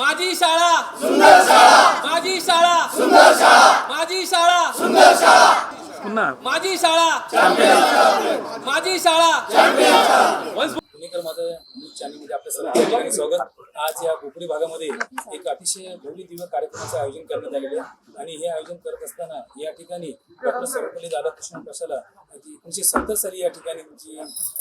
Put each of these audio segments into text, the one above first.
माझी शाळा. सुंदर शाळा. माझी शाळा. सुंदर शाळा. माझी शाळा. सुंदर शाळा. पुन्हा. माझी शाळा. माझी शाळा. पुणेकर माझं न्यूज चॅनलमध्ये आपलं सर्व स्वागत. आज या कोकणी भागामध्ये एक अतिशय भव्य दिव्य कार्यक्रमाचं आयोजन करण्यात आलेलं आहे. आणि हे आयोजन करत असताना या ठिकाणी डॉक्टर सर्वपल्ली दादाकृष्ण प्रसाला एकोणीसशे सत्तर साली या ठिकाणी जी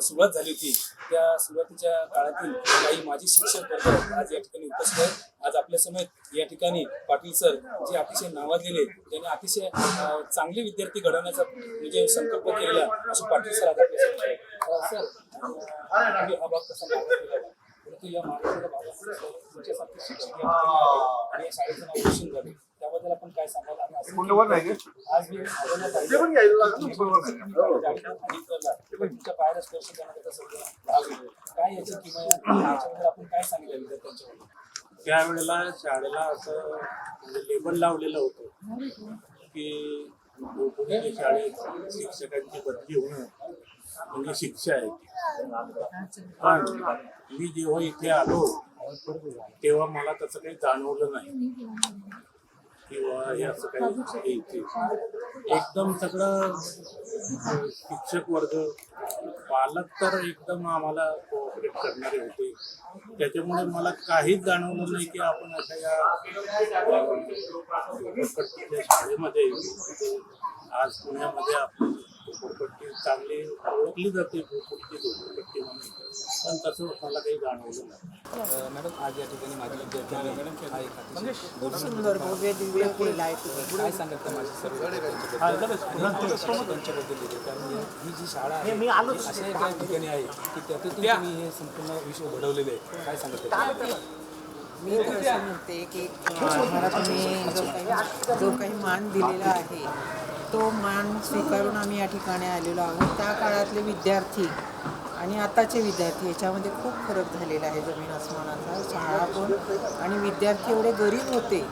सुरुवात झाली होती त्या सुरुवातीच्या काळातील काही माजी शिक्षक वर्ग आज या ठिकाणी उपस्थित आहेत. आज आपल्या समेत या ठिकाणी पाटील सर जे अतिशय नावाजलेले त्यांनी अतिशय चांगले विद्यार्थी घडवण्याचा म्हणजे संकल्प केलेला असे पाटील सर आज आपल्यासमोर सर हा या शिक्षक आणि शाळेचं नाव रोशन झाले त्याबद्दल आपण काय सांगाल आणि आज मी तुमच्या पायाला स्पर्श करण्याचा सगळं काय याची किंवा आपण काय सांगितलं विद्यार्थ्यांच्या त्यावेळेला शाळेला असं म्हणजे लेबल लावलेलं होतं की शाळेत शिक्षकांची बदली होणं म्हणजे शिक्षा आहे पण मी जेव्हा इथे आलो तेव्हा मला तसं काही जाणवलं नाही. किंवा हे असं काही इथे. एकदम सगळं शिक्षक वर्ग पालक तर एकदम आम्हाला कोऑपरेट करणारे होते. त्याच्यामुळे मला काहीच जाणवलं नाही की आपण अशा या शाळेमध्ये आज पुण्यामध्ये आपण झोपडपट्टी चांगली ओळखली जाते झोपडपट्टी झोपडपट्टी म्हणून. पण तसं मला काही जाणवलं नाही. मॅडम आज या ठिकाणी माझी हा काय सांगत का माझी सर्व कारण ही जी शाळा आहे अशा एका ठिकाणी आहे की त्यातून हे संपूर्ण विषय घडवलेले आहे काय सांगत? मी असं म्हणते की तुम्ही काही जो काही मान दिलेला आहे तो मान स्वीकारून आम्ही या ठिकाणी आलेलो आहोत. त्या काळातले विद्यार्थी आणि आताचे विद्यार्थी याच्यामध्ये खूप फरक झालेला आहे जमीन आसमानाचा. शाळा पण आणि विद्यार्थी एवढे गरीब होते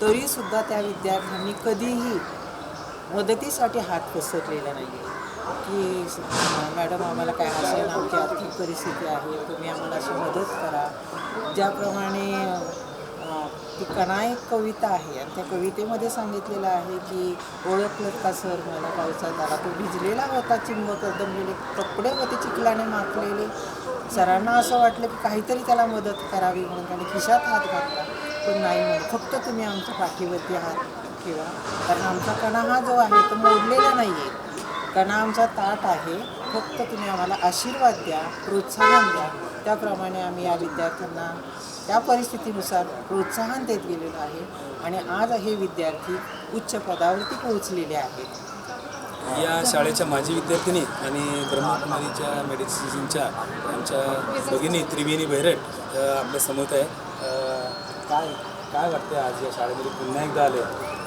तरीसुद्धा त्या विद्यार्थ्यांनी कधीही मदतीसाठी हात पसरलेला नाही आहे की मॅडम आम्हाला काय असेल आमची आर्थिक परिस्थिती आहे तुम्ही आम्हाला अशी मदत करा. ज्याप्रमाणे ती कणा एक कविता आहे आणि त्या कवितेमध्ये सांगितलेलं आहे की ओळखलं का सर मला पावसात? आला तो भिजलेला होता चिंबक दमलेले कपडे होते चिखलाने माखलेले. सरांना असं वाटलं की काहीतरी त्याला मदत करावी म्हणून त्याने खिशात हात घातला. पण नाही म्हणून फक्त तुम्ही आमच्या पाठीवरती हात ठेवा. कारण आमचा कणा हा जो आहे तो मोडलेला नाही आहे कणा आमचा ताट आहे. फक्त तुम्ही आम्हाला आशीर्वाद द्या प्रोत्साहन द्या. त्याप्रमाणे आम्ही या विद्यार्थ्यांना त्या परिस्थितीनुसार प्रोत्साहन देत गेलेलो आहे आणि आज हे विद्यार्थी उच्च पदावरती पोहोचलेले आहेत. या शाळेच्या माजी विद्यार्थिनी आणि ब्रह्मकुमारीच्या मेडिसिनच्या आमच्या भगिनी त्रिवेणी बैरट अ, आपल्यासमोर आहे. काय काय वाटतं आज या शाळेमध्ये पुन्हा एकदा आले?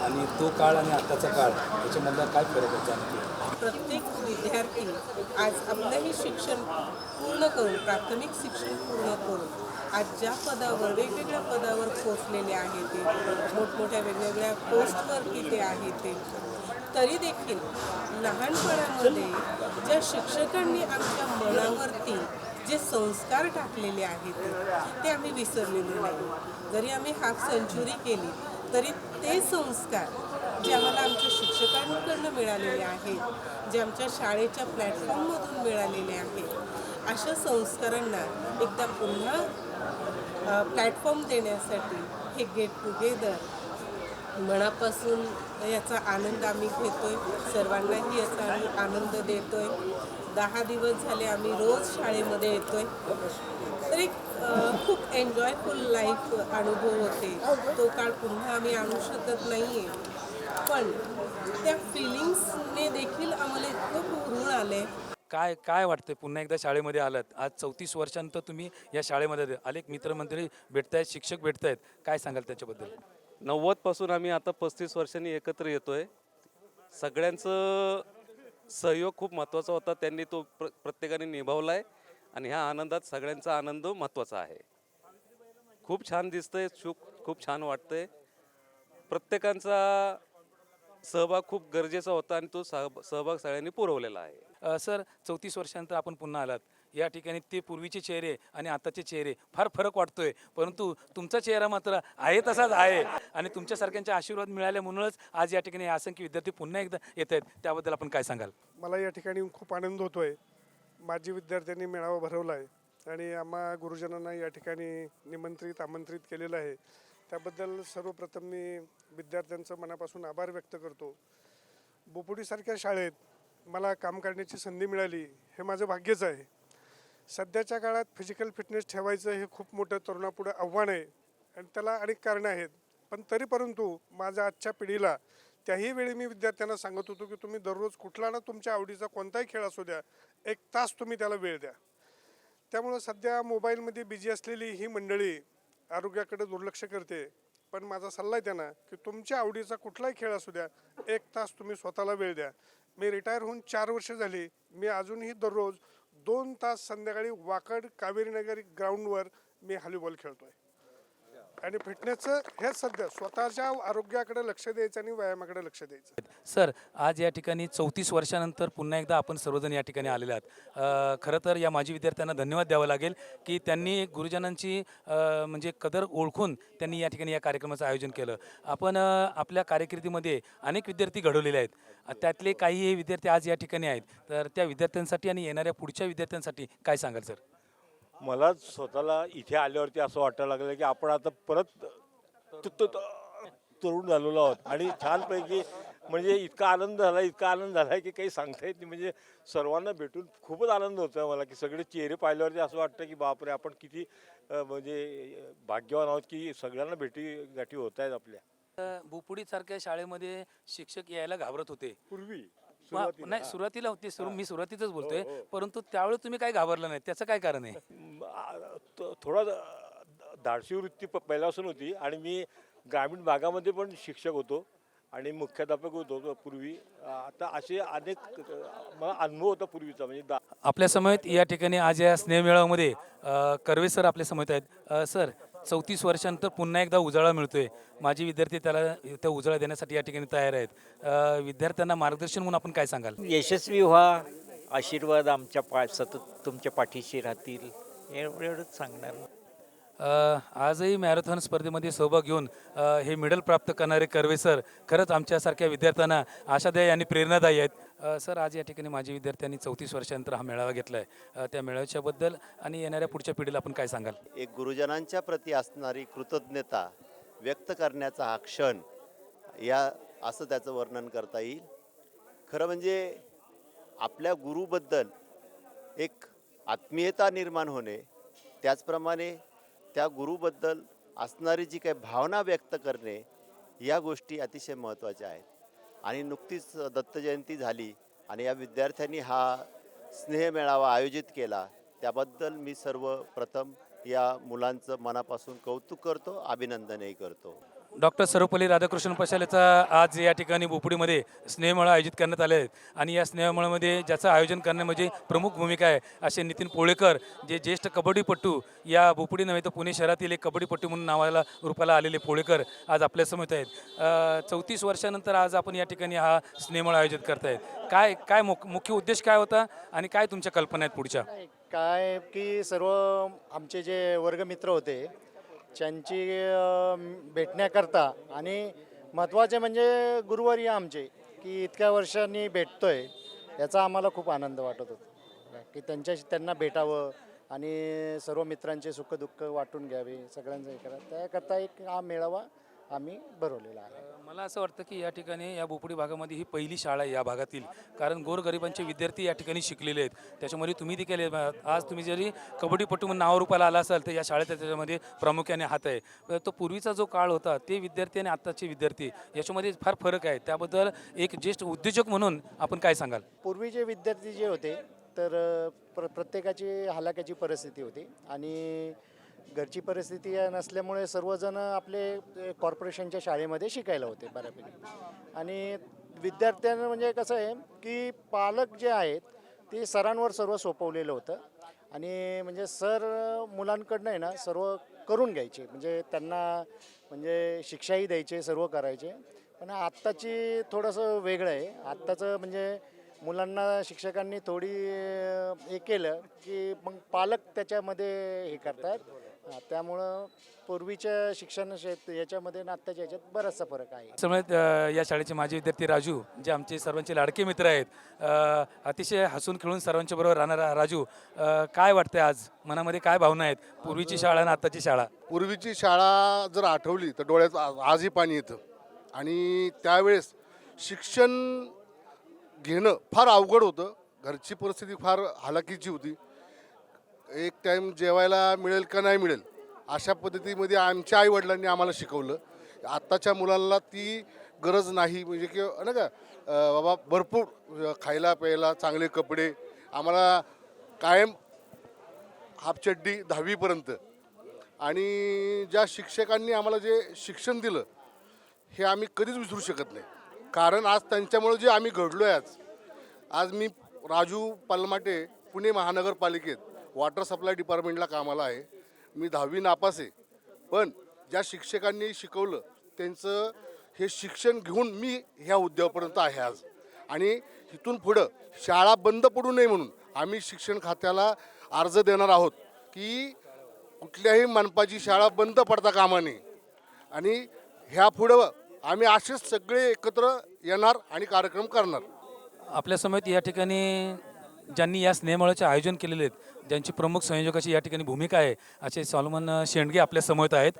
आणि तो काळ आणि आत्ताचा काळ याच्यामधला काय फरक आहे जाणवतो प्रत्येक विद्यार्थी आज आपलंही शिक्षण पूर्ण करून प्राथमिक शिक्षण पूर्ण करून आज ज्या पदावर वेगवेगळ्या पदावर पोचलेले आहेत ते. मोठमोठ्या वेगवेगळ्या पोस्टवरती ते आहेत ते. तरी देखील लहानपणामध्ये ज्या शिक्षकांनी आमच्या मनावरती जे संस्कार टाकलेले आहेत ते आम्ही विसरलेले नाही. जरी आम्ही हाफ सेंचुरी केली तरी ते संस्कार जे आम्हाला आमच्या शिक्षकांकडनं मिळालेले आहेत जे आमच्या शाळेच्या प्लॅटफॉर्ममधून मिळालेले आहेत अशा संस्कारांना एकदा पुन्हा प्लॅटफॉर्म देण्यासाठी हे गेट टुगेदर मनापासून याचा आनंद आम्ही घेतो आहे सर्वांनाही याचा आम्ही आनंद आहे दहा दिवस झाले आम्ही रोज शाळेमध्ये येतो आहे तर एक खूप एन्जॉयफुल लाईफ अनुभव होते. तो काळ पुन्हा आम्ही आणू शकत नाही आहे पण त्या फिलिंग्सने देखील आम्हाला इतकं पुरून आलं आहे काय काय वाटतं पुन्हा एकदा शाळेमध्ये आलात? आज चौतीस वर्षांत तुम्ही या शाळेमध्ये अनेक मित्रमंत्री भेटतायत शिक्षक भेटतायत. काय सांगाल त्याच्याबद्दल? नव्वदपासून आम्ही आता पस्तीस वर्षांनी एकत्र येतोय. सगळ्यांचं सहयोग खूप महत्त्वाचा होता. त्यांनी तो प्र प्रत्येकाने निभावला आहे आणि ह्या आनंदात सगळ्यांचा आनंद महत्त्वाचा आहे. खूप छान दिसतंय खूप खूप छान वाटतंय. प्रत्येकांचा सहभाग खूप गरजेचा होता आणि तो सह सहभाग सगळ्यांनी पुरवलेला आहे. सर चौतीस वर्षानंतर आपण पुन्हा आलात. या ठिकाणी ते पूर्वीचे चेहरे आणि आताचे चेहरे फार फरक वाटतोय. परंतु तुमचा चेहरा मात्र आहे तसाच आहे आणि तुमच्यासारख्यांचे आशीर्वाद मिळाले म्हणूनच आज या ठिकाणी असंख्य विद्यार्थी पुन्हा एकदा येत आहेत. त्याबद्दल आपण काय सांगाल? मला या ठिकाणी खूप आनंद होतो आहे माजी विद्यार्थ्यांनी मेळावा भरवला आहे आणि आम्हा गुरुजनांना या ठिकाणी निमंत्रित आमंत्रित केलेलं आहे. त्याबद्दल सर्वप्रथम मी विद्यार्थ्यांचं मनापासून आभार व्यक्त करतो. बोपुडीसारख्या शाळेत मला काम करण्याची संधी मिळाली हे माझं भाग्यच आहे. सध्याच्या काळात फिजिकल फिटनेस ठेवायचं हे खूप मोठं तरुणापुढं आव्हान आहे आणि त्याला अनेक कारणं आहेत. पण तरी परंतु माझ्या आजच्या पिढीला त्याही वेळी मी विद्यार्थ्यांना सांगत होतो की तुम्ही दररोज कुठला ना तुमच्या आवडीचा कोणताही खेळ असू द्या एक तास तुम्ही त्याला वेळ द्या. त्यामुळं सध्या मोबाईलमध्ये बिझी असलेली ही मंडळी आरोग्याकडे दुर्लक्ष करते. पण माझा सल्ला आहे त्यांना की तुमच्या आवडीचा कुठलाही खेळ असू द्या एक तास तुम्ही स्वतःला वेळ द्या. मी रिटायर होऊन चार वर्ष झाली. मी अजूनही दररोज दोन तास संध्याकाळी वाकड कावेरीनगर ग्राउंडवर मी हॉलीबॉल खेळतो आहे आणि फिटनेसचं हेच सध्या स्वतःच्या आरोग्याकडे लक्ष द्यायचं आणि व्यायामाकडे लक्ष द्यायचं. सर आज या ठिकाणी चौतीस वर्षानंतर पुन्हा एकदा आपण सर्वजण या ठिकाणी आलेले आहात. खरं तर या माजी विद्यार्थ्यांना धन्यवाद द्यावं लागेल की त्यांनी गुरुजनांची म्हणजे कदर ओळखून त्यांनी या ठिकाणी या कार्यक्रमाचं आयोजन केलं. आपण आपल्या कार्यकिर्दीमध्ये अनेक विद्यार्थी घडवलेले आहेत. त्यातले काही विद्यार्थी आज या ठिकाणी आहेत. तर त्या विद्यार्थ्यांसाठी आणि येणाऱ्या पुढच्या विद्यार्थ्यांसाठी काय सांगाल सर? मला स्वतःला इथे आल्यावरती असं वाटायला लागलं की आपण आता परत तु- तु- तु- तरुण झालेलो आहोत. आणि छानपैकी म्हणजे इतका आनंद झाला इतका आनंद झाला की काही सांगता येत नाही. म्हणजे सर्वांना भेटून खूपच आनंद होतो मला की सगळे चेहरे पाहिल्यावरती असं वाटतं की बापरे आपण किती अं, म्हणजे भाग्यवान आहोत की सगळ्यांना भेटी गाठी होत आहेत आपल्या. बुपुडी सारख्या शाळेमध्ये शिक्षक यायला घाबरत होते. पूर्वी. वा- सुरुवातीला. नाही सुरुवातीला होते सुरू मी सुरुवातीतच बोलतोय. हो, हो. परंतु त्यावेळी तुम्ही काय घाबरलं नाही? त्याचं काय कारण आहे? म, आ, त- थोडा द- धाडसी वृत्ती प- पहिल्यापासून होती आणि मी ग्रामीण भागामध्ये पण शिक्षक होतो आणि मुख्याध्यापक होतो पूर्वी. आता असे अनेक अ, मला अनुभव होता पूर्वीचा म्हणजे दा आपल्या समयेत या ठिकाणी आज या स्नेहमेळामध्ये अ, कर्वे सर आपल्या समयेत आहेत. अ, सर चौतीस वर्षानंतर पुन्हा एकदा उजाळा मिळतोय. माझे विद्यार्थी त्याला त्या उजाळा देण्यासाठी या ठिकाणी तयार आहेत. विद्यार्थ्यांना मार्गदर्शन म्हणून आपण काय सांगाल? यशस्वी व्हा. आशीर्वाद आमच्या पा सतत तुमच्या पाठीशी राहतील. एवढं एवढंच सांगणार. आजही मॅरेथॉन स्पर्धेमध्ये सहभाग घेऊन हे मेडल प्राप्त करणारे कर्वे सर खरंच आमच्यासारख्या विद्यार्थ्यांना आशादायी आणि प्रेरणादायी आहेत. सर आज या ठिकाणी माझे विद्यार्थ्यांनी चौतीस वर्षानंतर हा मेळावा घेतला आहे त्या मेळाव्याच्याबद्दल आणि येणाऱ्या पुढच्या पिढीला आपण काय सांगाल? एक गुरुजनांच्या प्रती असणारी कृतज्ञता व्यक्त करण्याचा हा क्षण या असं त्याचं वर्णन करता येईल. खरं म्हणजे आपल्या गुरुबद्दल एक आत्मीयता निर्माण होणे त्याचप्रमाणे त्या गुरुबद्दल असणारी जी काही भावना व्यक्त करणे या गोष्टी अतिशय महत्त्वाच्या आहेत. आणि नुकतीच दत्तजयंती झाली आणि या विद्यार्थ्यांनी हा स्नेहमेळावा आयोजित केला. त्याबद्दल मी सर्वप्रथम या मुलांचं मनापासून कौतुक करतो अभिनंदनही करतो. डॉक्टर सर्वपल्ली राधाकृष्ण प्रशालेचा आज या ठिकाणी बोपडीमध्ये स्नेहमेळा आयोजित करण्यात आले आहेत. आणि या स्नेहमेळ्यामध्ये ज्याचं आयोजन करण्यामध्ये म्हणजे प्रमुख भूमिका आहे असे नितीन पोळेकर जे ज्येष्ठ कबड्डीपट्टू या बोपडी नव्हे तर पुणे शहरातील एक कबड्डीपट्टू म्हणून नावाला रूपाला आलेले पोळेकर आज आपल्यासमोर आहेत. चौतीस वर्षानंतर आज आपण या ठिकाणी हा स्नेहमेळा आयोजित करतायत काय काय मुख मुख्य उद्देश काय होता आणि काय तुमच्या कल्पना आहेत पुढच्या? काय की सर्व आमचे जे वर्गमित्र होते त्यांची भेटण्याकरता आणि महत्त्वाचे म्हणजे गुरुवारी आमचे की इतक्या वर्षांनी भेटतोय याचा आम्हाला खूप आनंद वाटत होता. की त्यांच्याशी त्यांना भेटावं आणि सर्व मित्रांचे सुखदुःख वाटून घ्यावे सगळ्यांचं हे करा. त्याकरता एक हा मेळावा आम्ही भरवलेला आहे. मला असं वाटतं की या ठिकाणी या बोपडी भागामध्ये ही पहिली शाळा आहे या भागातील. कारण गोरगरिबांचे विद्यार्थी या ठिकाणी शिकलेले आहेत. त्याच्यामध्ये तुम्ही देखील. आज तुम्ही जरी कबड्डीपटू म्हणून नावारूपाला आला असाल तर या शाळेत त्याच्यामध्ये प्रामुख्याने हात आहे. तो पूर्वीचा जो काळ होता ते विद्यार्थी आणि आत्ताचे विद्यार्थी याच्यामध्ये फार फरक आहे. त्याबद्दल एक ज्येष्ठ उद्योजक म्हणून आपण काय सांगाल? पूर्वीचे विद्यार्थी जे होते तर प्र प्रत्येकाची हलाख्याची परिस्थिती होती. आणि घरची परिस्थिती नसल्यामुळे सर्वजण आपले कॉर्पोरेशनच्या शाळेमध्ये शिकायला होते बऱ्यापैकी. आणि विद्यार्थ्यांना म्हणजे कसं आहे की पालक जे आहेत ते सरांवर सर्व सोपवलेलं होतं. आणि म्हणजे सर मुलांकडनं आहे ना सर्व करून घ्यायचे. म्हणजे त्यांना म्हणजे शिक्षाही द्यायचे सर्व करायचे. पण आत्ताची थोडंसं वेगळं आहे. आत्ताचं म्हणजे मुलांना शिक्षकांनी थोडी हे केलं की मग पालक त्याच्यामध्ये हे करतात. हा, त्यामुळं पूर्वीच्या शिक्षण क्षेत्र याच्यामध्ये आणि आत्ताच्या याच्यात बराचसा फरक आहे. त्यामुळे अ, या शाळेचे माजी विद्यार्थी राजू जे आमचे सर्वांचे लाडके मित्र आहेत अ, अतिशय हसून खेळून सर्वांच्या बरोबर राहणारा राजू अ, काय वाटतंय आज? मनामध्ये काय भावना आहेत? पूर्वीची शाळा आणि आताची शाळा? पूर्वीची शाळा जर आठवली तर डोळ्यात आ- आजही पाणी येतं. आणि त्यावेळेस शिक्षण घेणं फार अवघड होतं. घरची परिस्थिती फार हालाकीची होती. एक टाईम जेवायला मिळेल का नाही मिळेल अशा पद्धतीमध्ये आमच्या आईवडिलांनी आम्हाला शिकवलं. आत्ताच्या मुलांना ती गरज नाही. म्हणजे की नाही का बाबा भरपूर खायला प्यायला चांगले कपडे आम्हाला कायम हाफचड्डी दहावीपर्यंत. आणि ज्या शिक्षकांनी आम्हाला जे शिक्षण दिलं हे आम्ही कधीच विसरू शकत नाही. कारण आज त्यांच्यामुळे जे आम्ही घडलो आहे आज आज मी राजू पालमाटे पुणे महानगरपालिकेत वॉटर सप्लाय डिपार्टमेंटला कामाला आहे. मी दहावी नापास आहे. पण ज्या शिक्षकांनी शिकवलं त्यांचं हे शिक्षण घेऊन मी ह्या उद्योगापर्यंत आहे आज. आणि इथून पुढं शाळा बंद पडू नये म्हणून आम्ही शिक्षण खात्याला अर्ज देणार आहोत की कुठल्याही मनपाची शाळा बंद पडता कामा नये. आणि ह्या पुढं आम्ही असेच सगळे एकत्र येणार आणि कार्यक्रम करणार. आपल्यासमोर या ठिकाणी ज्यांनी या स्नेहमेळाचे आयोजन केलेले आहेत ज्यांची प्रमुख संयोजकाची या ठिकाणी भूमिका आहे असे सॉलोमन शेंडगे आपल्यासमोर आहेत.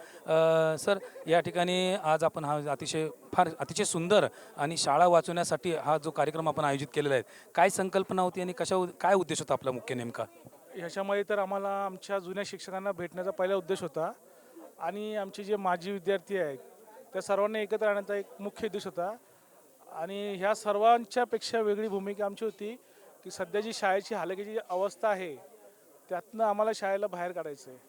सर या ठिकाणी आज आपण हा अतिशय फार अतिशय सुंदर आणि शाळा वाचवण्यासाठी हा जो कार्यक्रम आपण आयोजित केलेला आहे काय संकल्पना होती आणि कशा काय उद्देश होता आपला मुख्य नेमका? ह्याच्यामध्ये तर आम्हाला आमच्या जुन्या शिक्षकांना भेटण्याचा पहिला उद्देश होता आणि आमचे जे माजी विद्यार्थी आहेत त्या सर्वांना एकत्र आणण्याचा एक मुख्य उद्देश होता आणि ह्या सर्वांच्यापेक्षा वेगळी भूमिका आमची होती. की सध्या जी शाळेची हालकीची जी अवस्था आहे त्यातनं आम्हाला शाळेला बाहेर काढायचं आहे.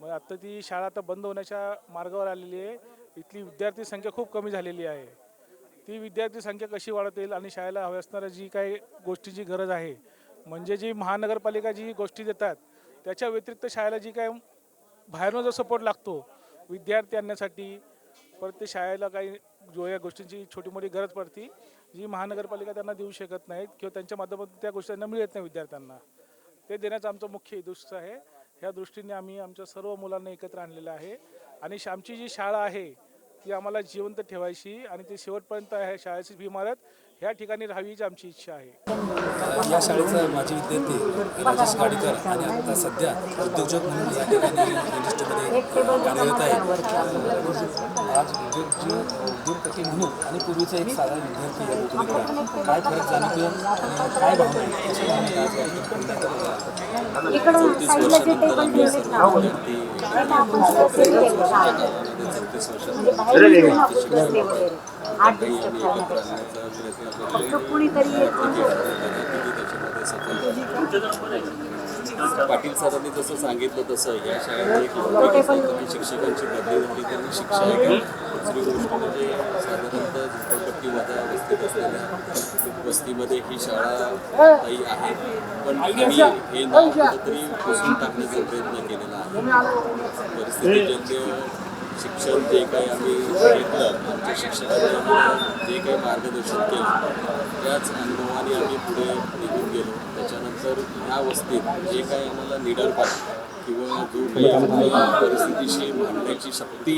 मग आत्ता ती शाळा आता बंद होण्याच्या मार्गावर आलेली आहे. इथली विद्यार्थी संख्या खूप कमी झालेली आहे. ती विद्यार्थी संख्या कशी वाढतील येईल आणि शाळेला हवी असणाऱ्या जी काही गोष्टीची गरज आहे म्हणजे जी महानगरपालिका जी गोष्टी देतात त्याच्या व्यतिरिक्त शाळेला जी काय बाहेरून जो सपोर्ट लागतो विद्यार्थी आणण्यासाठी परत ते शाळेला काही जो या गोष्टींची छोटी मोठी गरज पडती जी महानगरपालिका त्यांना देऊ शकत नाहीत किंवा त्यांच्या माध्यमातून त्या गोष्टी त्यांना मिळत नाही विद्यार्थ्यांना. ते देण्याचा आमचा मुख्य उद्दिष्ट आहे. ह्या दृष्टीने आम्ही आमच्या सर्व मुलांना एकत्र आणलेलं आहे. आणि श्यामची आमची जी शाळा आहे ती आम्हाला जिवंत ठेवायची आणि ती शेवटपर्यंत ह्या शाळेची इमारत ह्या ठिकाणी राहावीची आमची इच्छा आहे. या शाळेचा माजी विद्यार्थी राजेश गाडीकर आणि आता सध्या उद्योजक म्हणून या ठिकाणी कार्यरत आहे आज उद्योग जे उद्योगपती म्हणून आणि पूर्वीचा एक साधा विद्यार्थी काय फरक जाणवतो काय भावना आहे कशा भावना आहेत आज या ठिकाणी? इकडं साईडला जे टेबल ठेवलेत ना त्याला आपण सेल केलेलं आहे. म्हणजे बाहेर निघून आपण बसले वगैरे आठ डिस्टर्ब करण्यापेक्षा फक्त कुणीतरी एक पाटील सरांनी जसं सांगितलं तसं या शाळेत शिक्षकांची बदली झाली. त्यांनी शिक्षा आहे दुसरी गोष्ट म्हणजे साधारणतः झोपडपट्टी वजा वस्तीत असलेल्या वस्तीमध्ये ही शाळा काही आहे. पण आम्ही हे नाव कुठंतरी पुसून टाकण्याचा प्रयत्न केलेला आहे. परिस्थितीजन्य शिक्षण जे काही आम्ही घेतलं आमच्या शिक्षकांनी आम्हाला जे काही मार्गदर्शन केलं त्याच अनुभवाने आम्ही पुढे निघून गेलो. त्याच्यानंतर ह्या वस्तीत जे काही आम्हाला निडरपण किंवा जो काही आम्हाला परिस्थितीशी मांडण्याची शक्ती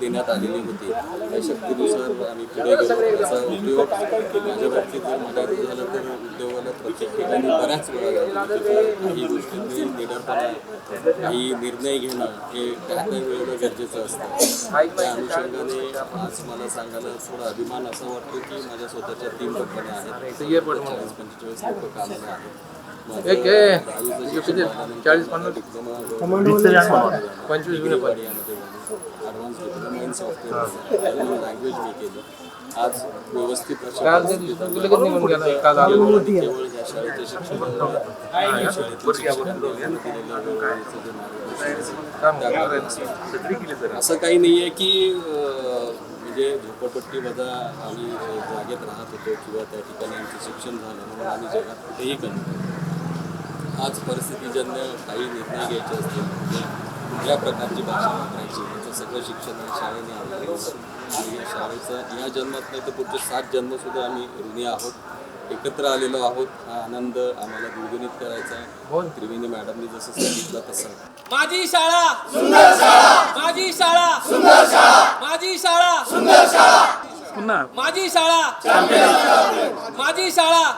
देण्यात आलेली होती. त्या शक्तीनुसार आम्ही पुढे गेलो. त्याचा उपयोग माझ्या बाबतीत जर म्हणायचं झालं तर उद्योगाला प्रत्येक ठिकाणी बऱ्याच वेळा काही गोष्टींनी निडरपणा काही निर्णय घेणं हे त्या त्या वेळेला गरजेचं असतं. त्या अनुषंगाने आज मला सांगायला थोडा अभिमान असा वाटतो की माझ्या स्वतःच्या तीन कंपन्या आहेत. चाळीस पंचेचाळीस लोक कामाला आहेत. चाळीस पंचवीस इन सॉफ्टवेअर लँग्वेज मी केली. आज व्यवस्थित अशा केवळ या शाळेच्या कारणासाठी. असं काही नाही आहे की म्हणजे झोपडपट्टी वजा आम्ही जागेत राहत होतो किंवा त्या ठिकाणी आमचं शिक्षण झालं म्हणून आम्ही जगात कुठेही करतो आज परिस्थितीजन्य काही निर्णय घ्यायचे असतील कुठल्या प्रकारची भाषा वापरायची? याचं सगळं शिक्षण या शाळेने आम्हाला दिलं. आणि या शाळेचं या जन्मात नाही तर पुढचे सात जन्मसुद्धा आम्ही ऋणी आहोत. एकत्र आलेलो आहोत. हा आनंद आम्हाला द्विगुणित करायचा आहे. त्रिवेणी मॅडमनी जसं सांगितलं तसं. माझी शाळा! सुंदर शाळा! माझी शाळा! सुंदर शाळा! माझी शाळा! सुंदर शाळा! पुन्हा. माझी शाळा! माझी शाळा!